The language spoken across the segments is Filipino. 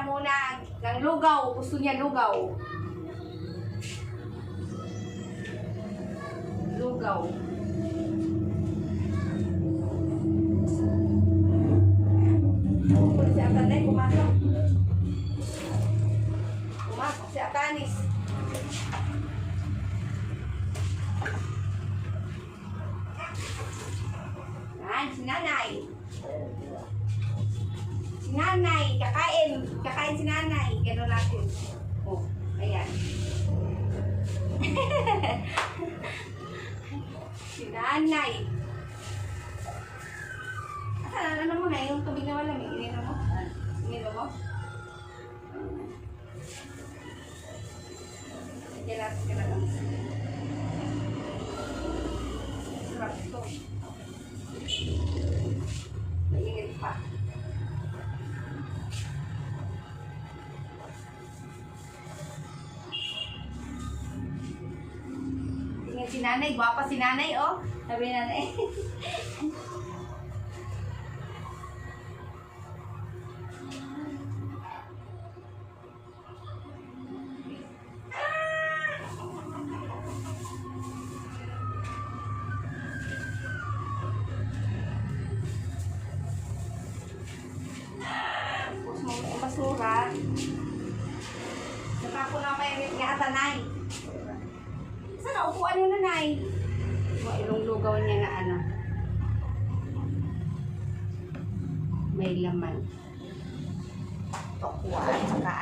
siya muna ng lugaw. Gusto niya lugaw. Lugaw. Pupunta si Atanay, pumasok. Pumasok si Atanis. Si nanay. At ano mo na, yung tubig na malamig, ininom mo? Ininom mo? Gelato ka na lang. Sarap ito. Mainit pa. si nanay, gwapa si nanay, oh. Sabi nanay.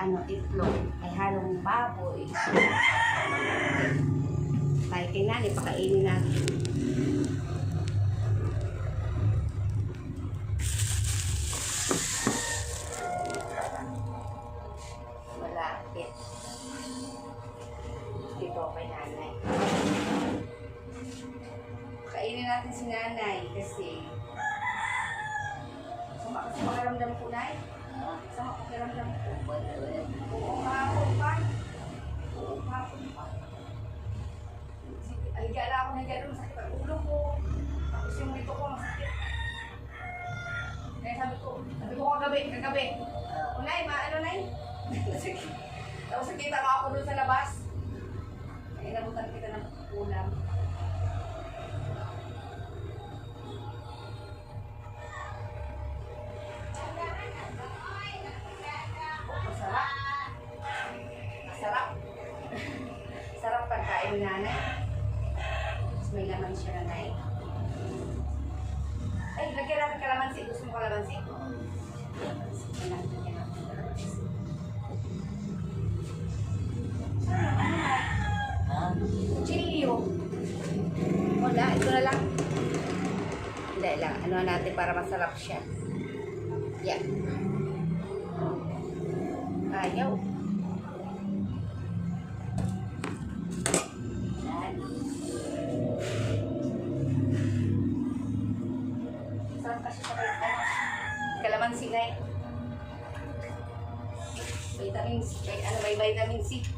ano, itlog, ay halong baboy. Kahit na, ipakainin natin. Tapos nakita ko ako doon sa labas. Ay, nabutan kita ng ulam. Ito na lang. Hindi lang. Ano natin para masarap siya. Yan. Ayaw. Yan. Saan kasi sa Kalamansi na eh. Vitamin C. Ano, may vitamin C.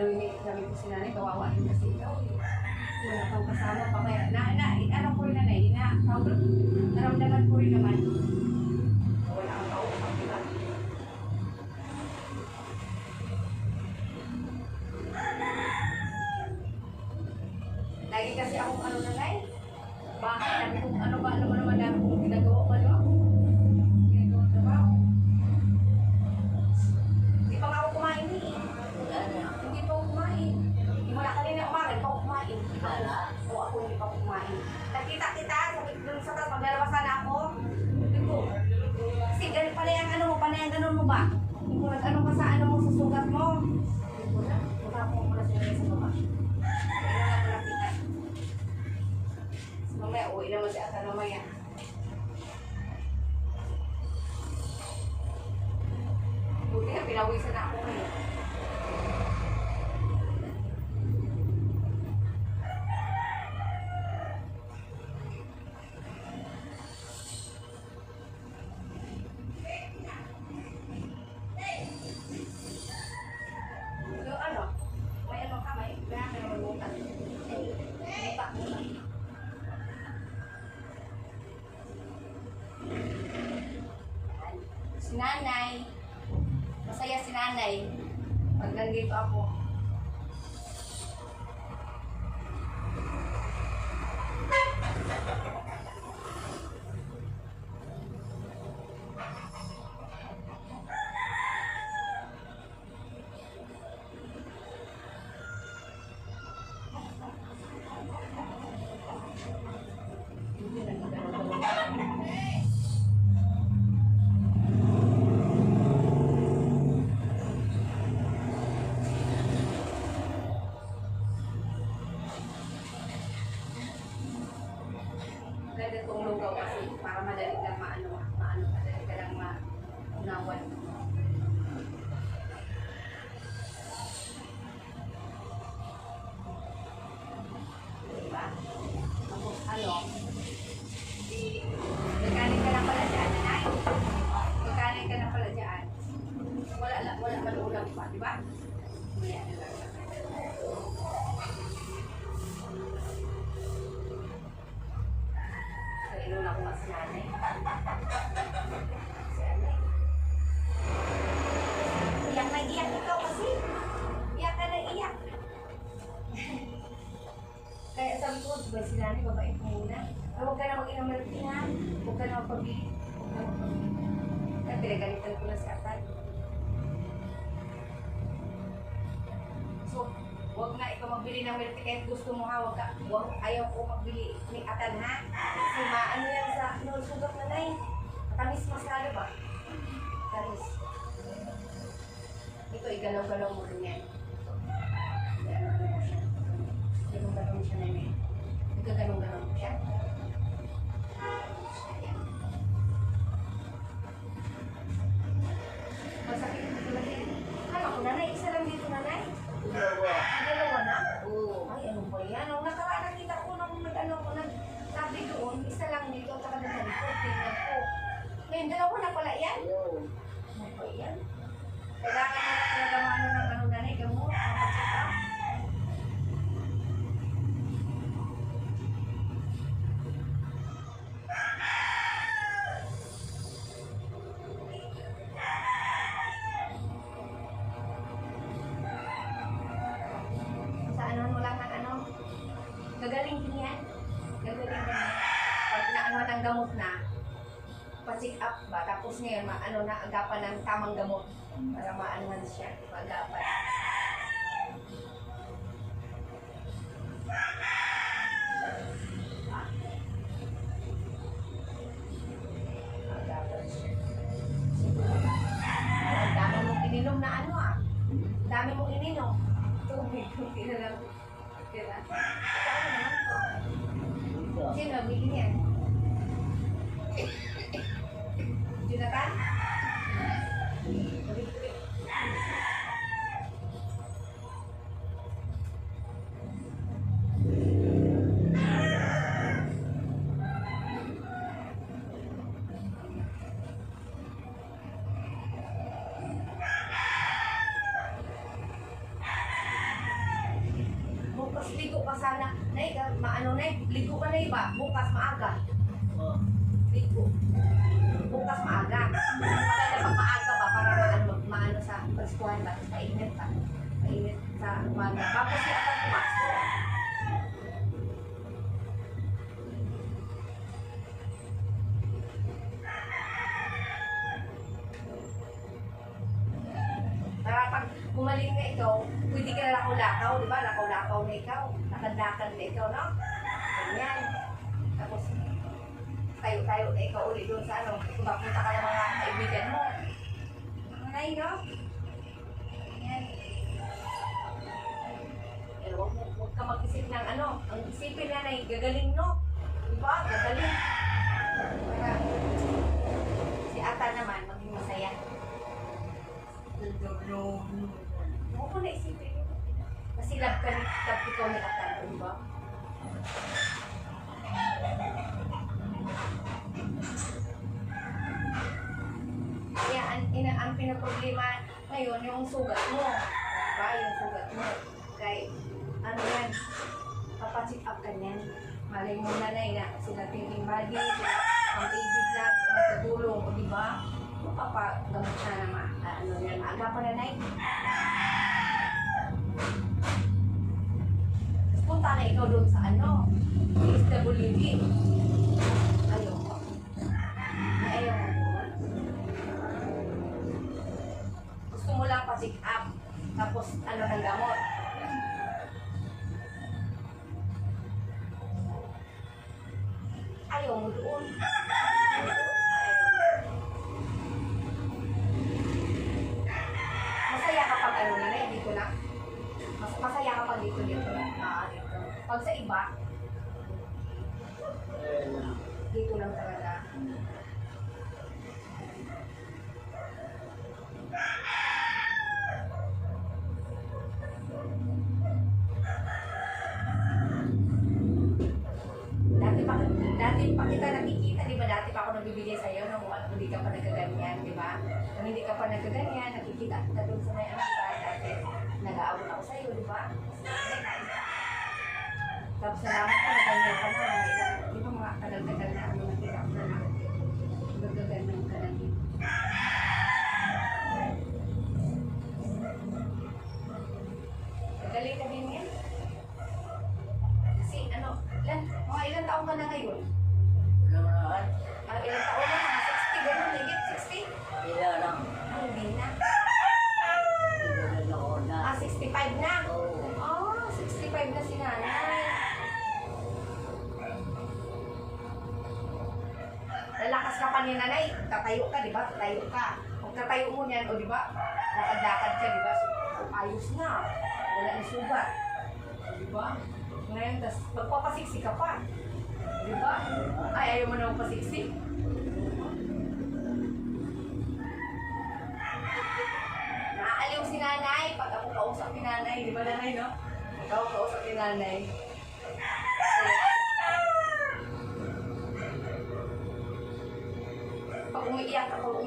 dalawin ni sabi ko si nanay, kawawa din kasi ikaw. Wala kang kasama pa kaya, na, na, ano ko rin nanay, na, naramdaman ko rin naman. kita kita, sabi dun sa taas, maglalabasan ako. Sabi ko, kasi ganun pala yung ano mo, panayan ganun mo ba? Sabi nag-ano ka sa ano mo, sa sugat mo. Sabi na, mukha ko mula sa sa baba. Mamaya, uwi naman si Ata mamaya. Si nanay. Masaya si nanay. Pag nandito ako. Ulam pa, di ba? Maya na lang. So, inuna ko nga si nanay. Iyak na iyak ikaw kasi. Iyak ka na iyak. Kaya sabi ko, ba si nanay, babae ko muna. Ah, Huwag ka na mag-inom ng tingan. Huwag ka na magpabili. Huwag. Kaya pinagalitan ko na si Atay. Magbili ng milk kahit gusto mo ha, huwag ka, huwag, ayaw ko magbili ni Atan ha. Kasi maano yan sa, no, sugat na na eh. Matamis masalo ba? Tamis. Ito, igalaw-galaw mo rin yan. Igalaw-galaw mo siya. Ganun-ganun siya na yun. Nagkaganong-ganon mo siya. Ano na, agapan ng tamang gamot para maanuhan siya, maagapan. Ininom na ano ah. Dami mong ininom. Tubig, na lang. Diba? Saan sana. Nay, ka- maano na ligo ka na iba. Bukas maaga. Ligo. Bukas maaga. Maganda pag maaga ba para maano, maano sa pagsukuhan ba? Mainit pa. Mainit sa umaga. Tapos si Atat pumasok. Para pag gumaling na ikaw, pwede ka na lakaw-lakaw, di ba? Lakaw-lakaw na ikaw lakad-lakad na ikaw, no? Ganyan. Tapos, tayo-tayo na ikaw ulit doon sa ano, kung ka ng mga kaibigan mo. Nanay, no? Ganyan. Pero huwag, huwag ka mag-isip ng ano, ang isipin nanay, gagaling, no? Diba? Gagaling. Para, si Ata naman, maging masaya. Huwag mo na isipin love ka ni, love ikaw ni Ata, diba? Kaya ang, ina, ang pinaproblema ngayon, yung sugat mo. Diba? Yung sugat mo. Kay, ano yan, papacheck up ka niyan. Malay mo na na na sila thinking body, sila ang baby blood, matutulong, o diba? Mapapagamot siya na ma, ano yan, maaga pa na na Punta na ikaw doon sa ano, SWD. Ayaw ko. Ayaw ko doon. Gusto mo lang pa-check up. Tapos ano ng gamot. Ayaw mo doon. Tapos salamat ka, naganyan ka na. Di ba mga tagal-tagal na ano nakita ko na nagkaganyan ka na dito. Magaling ka din yan. Kasi ano, ilan, mga ilang taong ka na ngayon? Ah, ilang taon na, mga 60, gano'n, higit 60? Ah, hindi na. Ah, 65 na. Oh, 65 na si nanay. Lalakas ka pa ni nanay, tatayo ka, di ba? Tatayo ka. Kung tatayo mo niyan, o di ba? Lakad-lakad ka, di ba? So, ayos na. Wala na sugat. Di ba? Ngayon, tas magpapasiksi ka pa. Di ba? Ay, ayaw mo na magpasiksi. Naaaliw si nanay pag ako kausap ni nanay. Di ba nanay, no? Ako kausap ni nanay.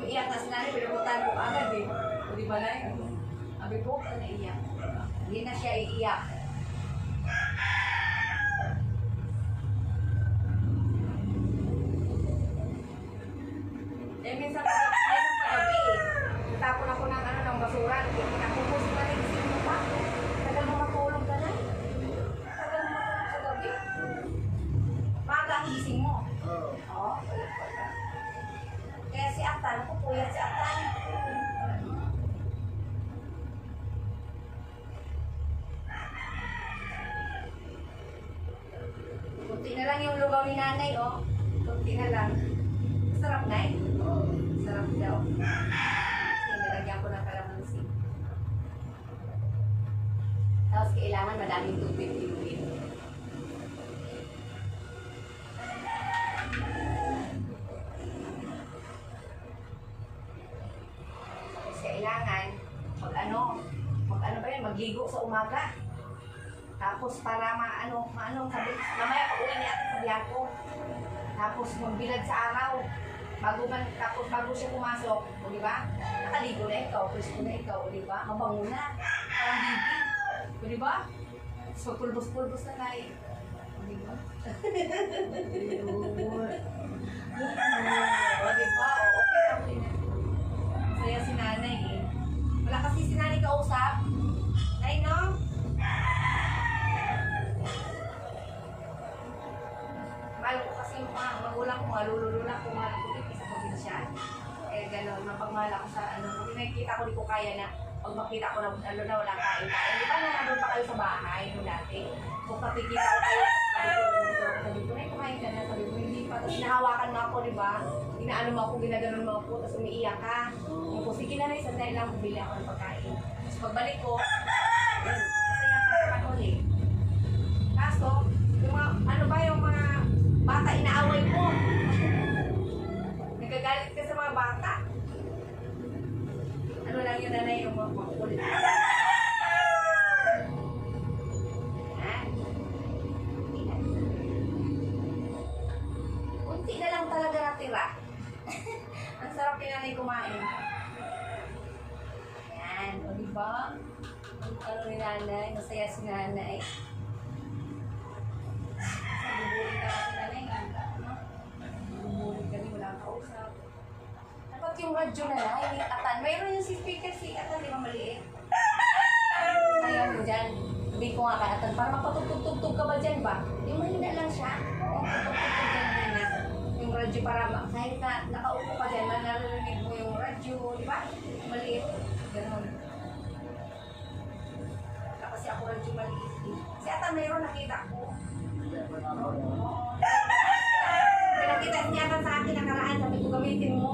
Umiiyak, na si nanay, pinapuntahan ko agad eh. O, Di ba nay? Sabi ko, naiiyak? Hindi na siya iiyak. Lugaw ni nanay, oh. Kunti na lang. Sarap na eh. Sarap daw. Kasi nilagyan ko ng kalamansi. Tapos kailangan madaming tubig inumin. Tapos kailangan mag ano, mag ano ba yan, magligo sa umaga. Tapos para maano, maano, sabi, mamaya pag uwi ni ate sabi ako. Tapos magbilad sa araw. Bago man, tapos bago siya pumasok, o di ba? Nakaligo na ikaw, presko na ikaw, o di ba? Mabango na. Parang bibi. O di ba? So, pulbos-pulbos na tayo. O di ba? o di ba? O, okay okay na. Masaya si nanay eh. Wala kasi si nanay kausap. Nay, no? Mga magulang ko, mga lululula ko, mahal ko din sa probinsya. Eh, gano'n, mapagmahal ako sa ano. Kung nakikita ko, di ko kaya na pag makita ko na ano na wala kain kain. Di ba nung nandun pa kayo sa bahay nung dati? Kung nakikita ko kayo, sabi ko, ko, na kumain ka na, sabi ko, hindi pa. Tapos nahawakan mo ako, di ba? Inaano mo ako, ginaganon mo ako, tapos umiiyak ka. Kung ko, sige na rin, sandali lang, bumili ako ng pagkain. Tapos pagbalik ko, masaya ka naman ulit. Kaso, ba? Ang ano ni nanay, masaya si nanay. Nabubulit ka si nanay, nga. Nabubulit kami, wala kang kausap. Dapat yung radyo na lang, yung atan. Mayroon yung si speaker si atan, di ba maliit? Ayaw mo dyan. Sabi ko nga kay atan, para mapatugtog-tugtog ka ba dyan ba? Yung mahina lang siya. Yung patugtog dyan mahina. Yung radyo para kahit na nakaupo ka dyan, naririnig mo yung radyo, di ba? Maliit. Ganun. Si atan mayroon nakita ko. Pinakita niya sa akin nakaraan, sabi ko gamitin mo.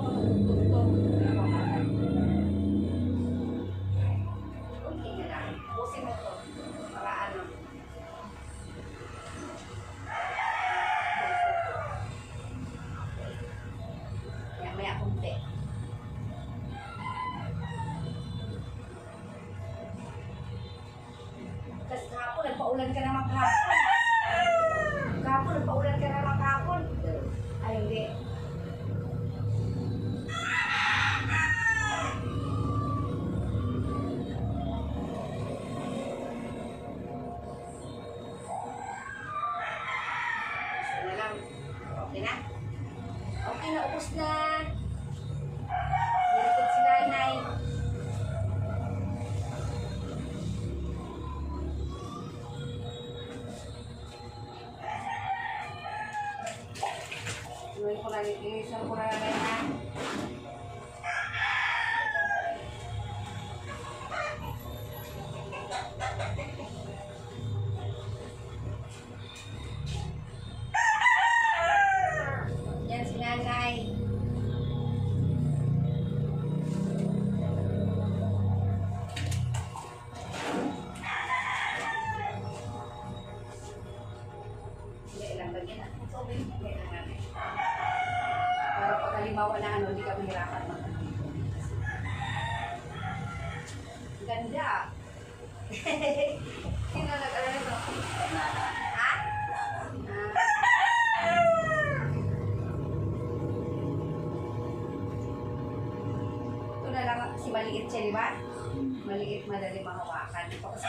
Maliit, madali mahawakan. Ito kasi.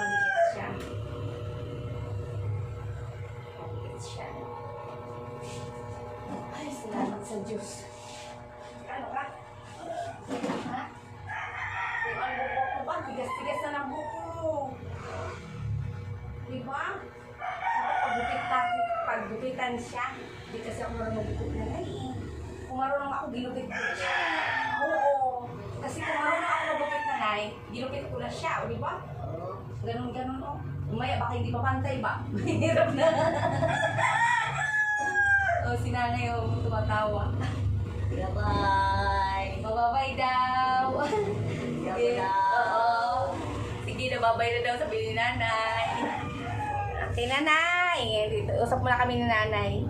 Maliit siya. Maliit siya. Ay, salamat sa Diyos. Ano ka? Ha? Yung ang buko ko ba? Tigas-tigas na ng buko. Di ba? Dapat paggupitan, paggupitan siya. Hindi kasi ako marunong magupit na eh. Kung marunong ako, ginupit ko siya. Oo. Kasi kung marunong ako magupit na nai, ginupit ko na siya. O, di ba? Ganun, ganun, oh. Umaya, baka hindi pa pantay ba? Mahirap na. oh, si nanay, oh, tumatawa. Bye-bye. Bababay daw. Daw. Oo. Sige, nababay na daw sabi ni nanay. Okay, nanay. Usap muna kami ni nanay.